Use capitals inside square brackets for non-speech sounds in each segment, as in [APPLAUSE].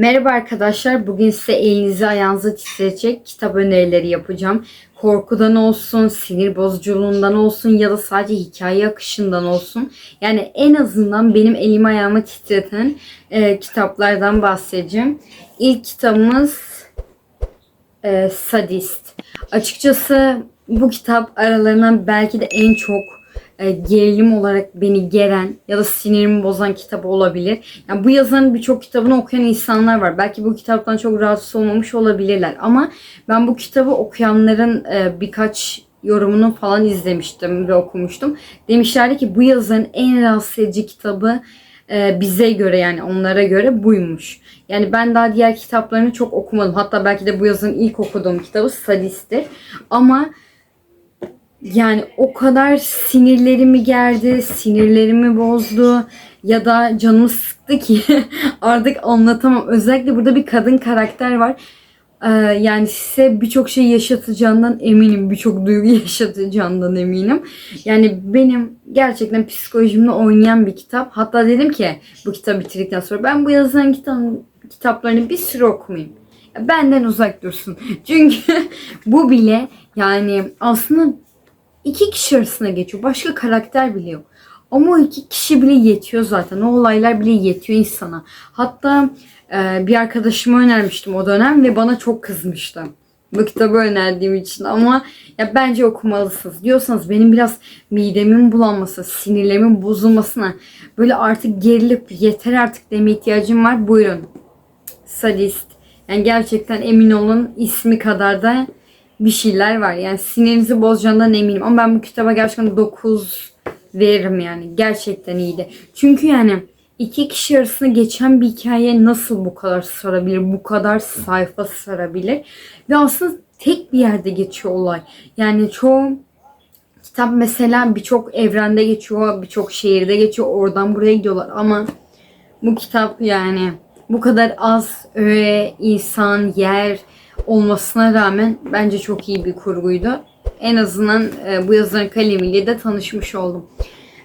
Merhaba arkadaşlar. Bugün size elinizi ayağınızı titrecek kitap önerileri yapacağım. Korkudan olsun, sinir bozuculuğundan olsun ya da sadece hikaye akışından olsun. Yani en azından benim elimi ayağımı titreten e, kitaplardan bahsedeceğim. İlk kitabımız e, Sadist. Açıkçası bu kitap aralarından belki de en çok e, gerilim olarak beni geren ya da sinirimi bozan kitap olabilir. Yani bu yazarın birçok kitabını okuyan insanlar var. Belki bu kitaptan çok rahatsız olmamış olabilirler. Ama ben bu kitabı okuyanların e, birkaç yorumunu falan izlemiştim ve okumuştum. Demişlerdi ki bu yazarın en rahatsız edici kitabı e, bize göre yani onlara göre buymuş. Yani ben daha diğer kitaplarını çok okumadım. Hatta belki de bu yazın ilk okuduğum kitabı Sadist'tir. Ama yani o kadar sinirlerimi gerdi, sinirlerimi bozdu ya da canımı sıktı ki [LAUGHS] artık anlatamam. Özellikle burada bir kadın karakter var. Ee, yani size birçok şey yaşatacağından eminim. Birçok duygu [LAUGHS] yaşatacağından eminim. Yani benim gerçekten psikolojimle oynayan bir kitap. Hatta dedim ki bu kitabı bitirdikten sonra ben bu yazarın kitap, kitaplarını bir sürü okumayayım. Ya Benden uzak dursun. [LAUGHS] Çünkü bu bile yani aslında iki kişi arasında geçiyor. Başka karakter bile yok. Ama o iki kişi bile yetiyor zaten. O olaylar bile yetiyor insana. Hatta e, bir arkadaşıma önermiştim o dönem ve bana çok kızmıştı. Bu kitabı önerdiğim için ama ya bence okumalısınız. Diyorsanız benim biraz midemin bulanması, sinirlerimin bozulmasına böyle artık gerilip yeter artık deme ihtiyacım var. Buyurun. Sadist. Yani gerçekten emin olun ismi kadar da bir şeyler var. Yani sinirinizi bozacağından eminim. Ama ben bu kitaba gerçekten 9 veririm yani. Gerçekten iyiydi. Çünkü yani iki kişi arasında geçen bir hikaye nasıl bu kadar sarabilir? Bu kadar sayfa sarabilir? Ve aslında tek bir yerde geçiyor olay. Yani çoğu kitap mesela birçok evrende geçiyor, birçok şehirde geçiyor. Oradan buraya gidiyorlar ama bu kitap yani bu kadar az öğe, insan, yer olmasına rağmen bence çok iyi bir kurguydu. En azından e, bu yazarın kalemiyle de tanışmış oldum.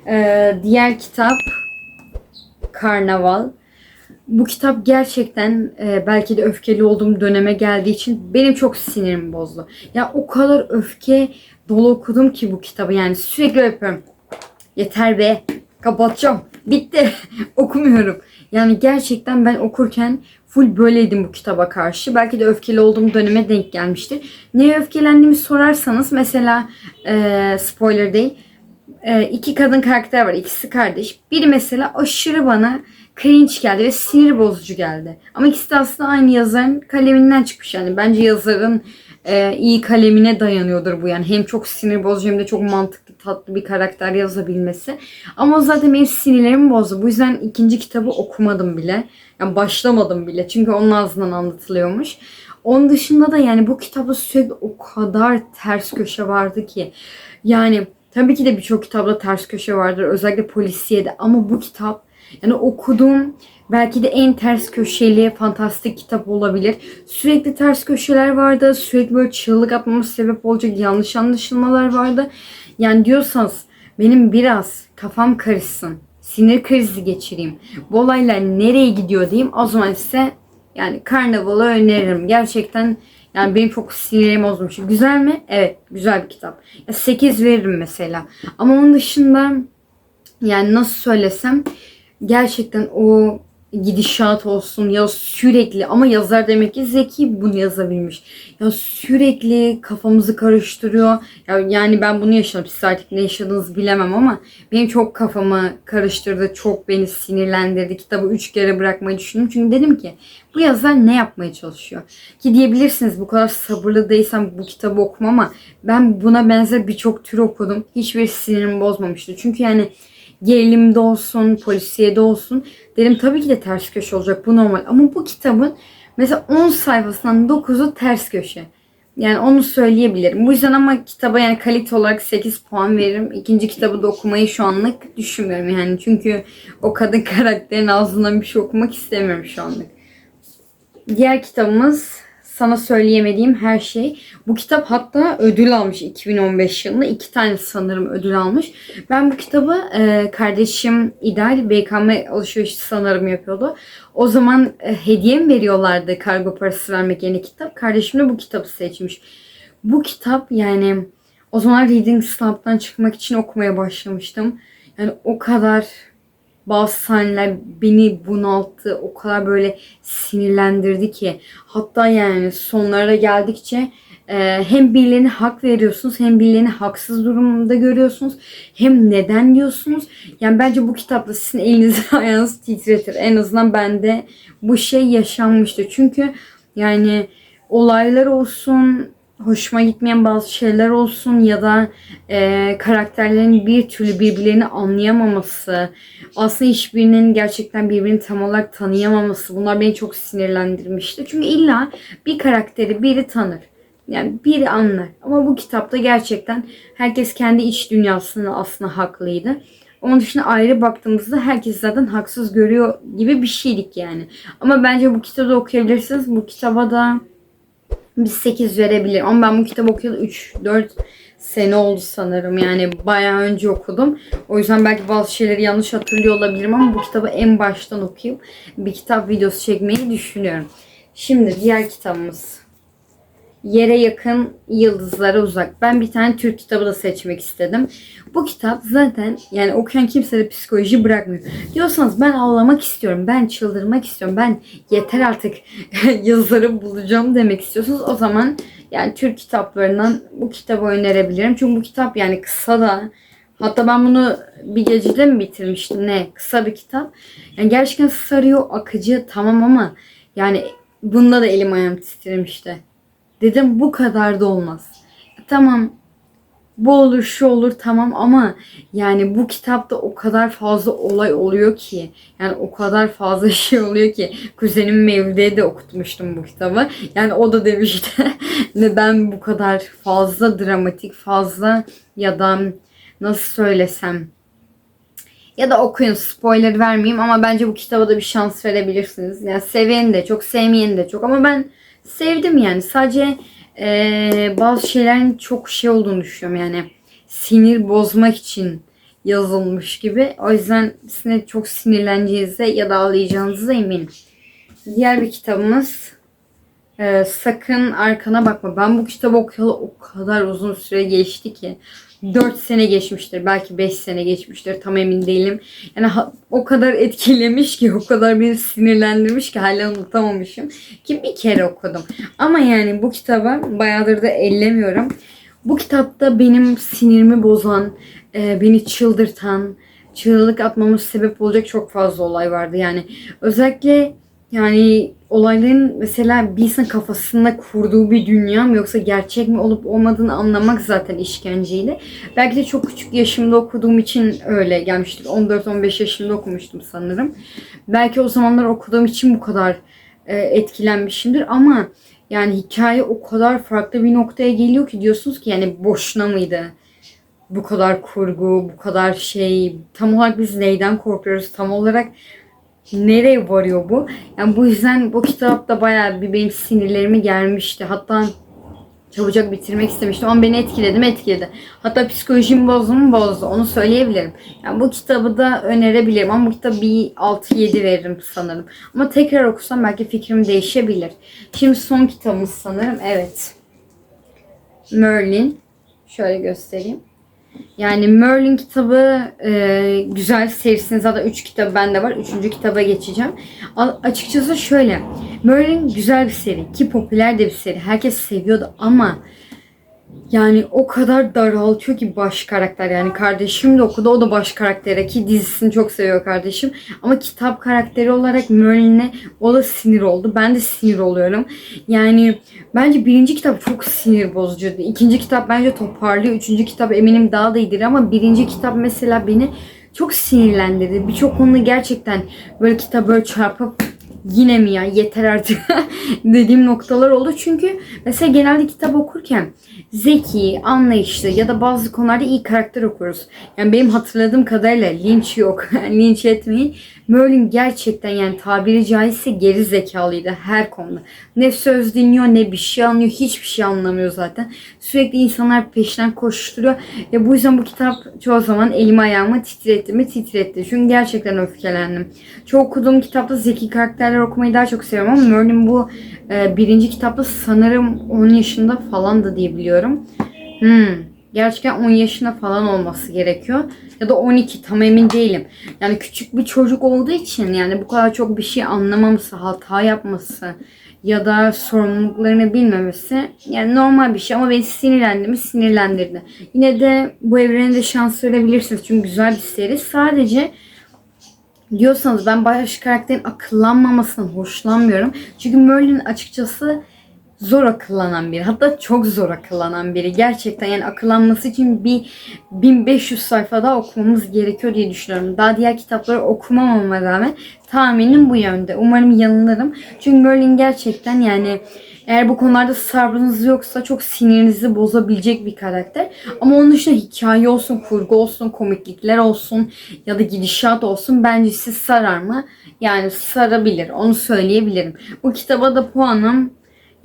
E, diğer kitap Karnaval. Bu kitap gerçekten e, belki de öfkeli olduğum döneme geldiği için benim çok sinirimi bozdu. Ya o kadar öfke dolu okudum ki bu kitabı yani sürekli öpüyorum. Yeter be kapatacağım. Bitti. [LAUGHS] Okumuyorum. Yani gerçekten ben okurken full böyleydim bu kitaba karşı. Belki de öfkeli olduğum döneme denk gelmiştir. Neye öfkelendiğimi sorarsanız mesela e, spoiler değil. E, iki kadın karakter var. İkisi kardeş. Biri mesela aşırı bana cringe geldi ve sinir bozucu geldi. Ama ikisi de aslında aynı yazarın kaleminden çıkmış. Yani bence yazarın e, iyi kalemine dayanıyordur bu yani. Hem çok sinir bozucu hem de çok mantıklı tatlı bir karakter yazabilmesi. Ama o zaten benim sinirlerimi bozdu. Bu yüzden ikinci kitabı okumadım bile. Yani başlamadım bile. Çünkü onun ağzından anlatılıyormuş. Onun dışında da yani bu kitapta sürekli o kadar ters köşe vardı ki. Yani tabii ki de birçok kitapta ters köşe vardır. Özellikle polisiyede. Ama bu kitap yani okuduğum belki de en ters köşeli fantastik kitap olabilir. Sürekli ters köşeler vardı. Sürekli böyle çığlık atmama sebep olacak yanlış anlaşılmalar vardı. Yani diyorsanız benim biraz kafam karışsın. Sinir krizi geçireyim. Bu olaylar nereye gidiyor diyeyim. O zaman ise yani Karnaval'ı öneririm. Gerçekten yani benim çok sinirim bozmuş. Güzel mi? Evet. Güzel bir kitap. Ya 8 veririm mesela. Ama onun dışında yani nasıl söylesem gerçekten o gidişat olsun ya sürekli ama yazar demek ki zeki bunu yazabilmiş. Ya sürekli kafamızı karıştırıyor. Ya yani ben bunu yaşadım. Siz artık ne yaşadığınızı bilemem ama benim çok kafamı karıştırdı. Çok beni sinirlendirdi. Kitabı üç kere bırakmayı düşündüm. Çünkü dedim ki bu yazar ne yapmaya çalışıyor? Ki diyebilirsiniz bu kadar sabırlı değilsem bu kitabı okumam ama ben buna benzer birçok tür okudum. Hiçbir sinirimi bozmamıştı. Çünkü yani gerilimde olsun, polisiyede olsun. Dedim tabii ki de ters köşe olacak bu normal. Ama bu kitabın mesela 10 sayfasından 9'u ters köşe. Yani onu söyleyebilirim. Bu yüzden ama kitaba yani kalite olarak 8 puan veririm. İkinci kitabı da okumayı şu anlık düşünmüyorum yani. Çünkü o kadın [LAUGHS] karakterin ağzından bir şey okumak istemiyorum şu anlık. Diğer kitabımız sana söyleyemediğim her şey. Bu kitap hatta ödül almış 2015 yılında. iki tane sanırım ödül almış. Ben bu kitabı e, kardeşim İdal BKM alışverişi sanırım yapıyordu. O zaman e, hediye mi veriyorlardı kargo parası vermek yerine kitap. Kardeşim de bu kitabı seçmiş. Bu kitap yani o zaman Reading Slump'tan çıkmak için okumaya başlamıştım. Yani o kadar bazı sahneler beni bunalttı. O kadar böyle sinirlendirdi ki. Hatta yani sonlara geldikçe e, hem birilerine hak veriyorsunuz hem birilerini haksız durumda görüyorsunuz. Hem neden diyorsunuz. Yani bence bu kitapta sizin elinizi [LAUGHS] ayağınızı titretir. En azından bende bu şey yaşanmıştı. Çünkü yani olaylar olsun, hoşuma gitmeyen bazı şeyler olsun ya da e, karakterlerin bir türlü birbirlerini anlayamaması, aslında hiçbirinin gerçekten birbirini tam olarak tanıyamaması bunlar beni çok sinirlendirmişti. Çünkü illa bir karakteri biri tanır. Yani biri anlar. Ama bu kitapta gerçekten herkes kendi iç dünyasını aslında haklıydı. Onun dışında ayrı baktığımızda herkes zaten haksız görüyor gibi bir şeydik yani. Ama bence bu kitabı da okuyabilirsiniz. Bu kitaba da bir 8 verebilir. Ama ben bu kitabı okuyalı 3-4 sene oldu sanırım. Yani bayağı önce okudum. O yüzden belki bazı şeyleri yanlış hatırlıyor olabilirim ama bu kitabı en baştan okuyup bir kitap videosu çekmeyi düşünüyorum. Şimdi diğer kitabımız. Yere yakın, yıldızlara uzak. Ben bir tane Türk kitabı da seçmek istedim. Bu kitap zaten yani okuyan kimse de psikoloji bırakmıyor. Diyorsanız ben ağlamak istiyorum, ben çıldırmak istiyorum, ben yeter artık [LAUGHS] yazarı bulacağım demek istiyorsunuz. O zaman yani Türk kitaplarından bu kitabı önerebilirim. Çünkü bu kitap yani kısa da hatta ben bunu bir gecede mi bitirmiştim ne? Kısa bir kitap. Yani gerçekten sarıyor, akıcı tamam ama yani bunda da elim ayağım titremişti. Dedim bu kadar da olmaz. Tamam bu olur şu olur tamam ama yani bu kitapta o kadar fazla olay oluyor ki yani o kadar fazla [LAUGHS] şey oluyor ki kuzenim Mevlüt'e de okutmuştum bu kitabı. Yani o da demişti [LAUGHS] neden bu kadar fazla dramatik fazla ya da nasıl söylesem ya da okuyun spoiler vermeyeyim ama bence bu kitaba da bir şans verebilirsiniz. Yani seven de çok sevmeyen de çok ama ben sevdim yani. Sadece eee, bazı şeylerin çok şey olduğunu düşünüyorum yani. Sinir bozmak için yazılmış gibi. O yüzden size çok sinirleneceğinize ya da ağlayacağınıza eminim. Diğer bir kitabımız eee, Sakın Arkana Bakma. Ben bu kitabı okuyalı o kadar uzun süre geçti ki. 4 sene geçmiştir. Belki 5 sene geçmiştir. Tam emin değilim. Yani o kadar etkilemiş ki, o kadar beni sinirlendirmiş ki hala unutamamışım. Ki bir kere okudum. Ama yani bu kitabı bayağıdır da ellemiyorum. Bu kitapta benim sinirimi bozan, e, beni çıldırtan, çığlık atmamız sebep olacak çok fazla olay vardı. Yani özellikle yani olayların mesela bir insan kafasında kurduğu bir dünya mı yoksa gerçek mi olup olmadığını anlamak zaten işkenceydi. Belki de çok küçük yaşımda okuduğum için öyle gelmiştir. 14-15 yaşında okumuştum sanırım. Belki o zamanlar okuduğum için bu kadar e, etkilenmişimdir ama yani hikaye o kadar farklı bir noktaya geliyor ki diyorsunuz ki yani boşuna mıydı? Bu kadar kurgu, bu kadar şey, tam olarak biz neyden korkuyoruz? Tam olarak nereye varıyor bu? Yani bu yüzden bu kitap da bayağı bir benim sinirlerimi germişti. Hatta çabucak bitirmek istemiştim ama beni etkiledi mi etkiledi. Hatta psikolojimi bozdu mu bozdu onu söyleyebilirim. Yani bu kitabı da önerebilirim ama bu kitabı bir 6-7 veririm sanırım. Ama tekrar okusam belki fikrim değişebilir. Şimdi son kitabımız sanırım evet. Merlin. Şöyle göstereyim. Yani Merlin kitabı e, güzel serisinin zaten 3 kitabı bende var. 3. kitaba geçeceğim. A- açıkçası şöyle. Merlin güzel bir seri ki popüler de bir seri. Herkes seviyordu ama yani o kadar daraltıyor ki baş karakter. Yani kardeşim de okudu. O da baş karaktere ki dizisini çok seviyor kardeşim. Ama kitap karakteri olarak Merlin'e o da sinir oldu. Ben de sinir oluyorum. Yani bence birinci kitap çok sinir bozucuydu. İkinci kitap bence toparlıyor. Üçüncü kitap eminim daha da iyidir ama birinci kitap mesela beni çok sinirlendirdi. Birçok konuda gerçekten böyle kitap böyle çarpıp yine mi ya yeter artık [LAUGHS] dediğim noktalar oldu. Çünkü mesela genelde kitap okurken zeki, anlayışlı ya da bazı konularda iyi karakter okuyoruz. Yani benim hatırladığım kadarıyla linç yok. [LAUGHS] linç etmeyin. Merlin gerçekten yani tabiri caizse geri zekalıydı her konuda. Ne söz dinliyor ne bir şey anlıyor. Hiçbir şey anlamıyor zaten. Sürekli insanlar peşinden koşturuyor. Ya bu yüzden bu kitap çoğu zaman elimi ayağımı titretti mi titretti. Çünkü gerçekten öfkelendim. Çok okuduğum kitapta zeki karakterler okumayı daha çok seviyorum ama Merlin bu e, birinci kitapta sanırım 10 yaşında falan da diye biliyorum. Hmm. Gerçekten 10 yaşında falan olması gerekiyor. Ya da 12 tam emin değilim. Yani küçük bir çocuk olduğu için yani bu kadar çok bir şey anlamaması, hata yapması ya da sorumluluklarını bilmemesi yani normal bir şey ama beni sinirlendi mi sinirlendirdi. Yine de bu evrene de şans verebilirsiniz çünkü güzel bir seri. Sadece diyorsanız ben baş karakterin akıllanmamasından hoşlanmıyorum. Çünkü Merlin açıkçası zor akıllanan biri. Hatta çok zor akıllanan biri. Gerçekten yani akıllanması için bir 1500 sayfa daha okumamız gerekiyor diye düşünüyorum. Daha diğer kitapları okumamama rağmen tahminim bu yönde. Umarım yanılırım. Çünkü Merlin gerçekten yani eğer bu konularda sabrınız yoksa çok sinirinizi bozabilecek bir karakter. Ama onun dışında hikaye olsun, kurgu olsun, komiklikler olsun ya da gidişat olsun bence siz sarar mı? Yani sarabilir. Onu söyleyebilirim. Bu kitaba da puanım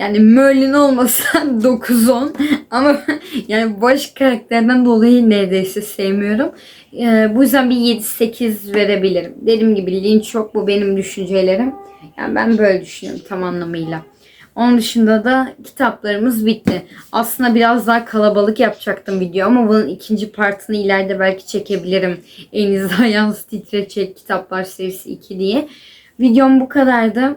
yani Merlin olmasa [LAUGHS] 9-10 ama yani baş karakterden dolayı neredeyse sevmiyorum. Ee, bu yüzden bir 7-8 verebilirim. Dediğim gibi linç çok bu benim düşüncelerim. Yani ben böyle düşünüyorum tam anlamıyla. Onun dışında da kitaplarımız bitti. Aslında biraz daha kalabalık yapacaktım video ama bunun ikinci partını ileride belki çekebilirim. Elinizde ayağınızı [LAUGHS] titrecek kitaplar serisi 2 diye. Videom bu kadardı.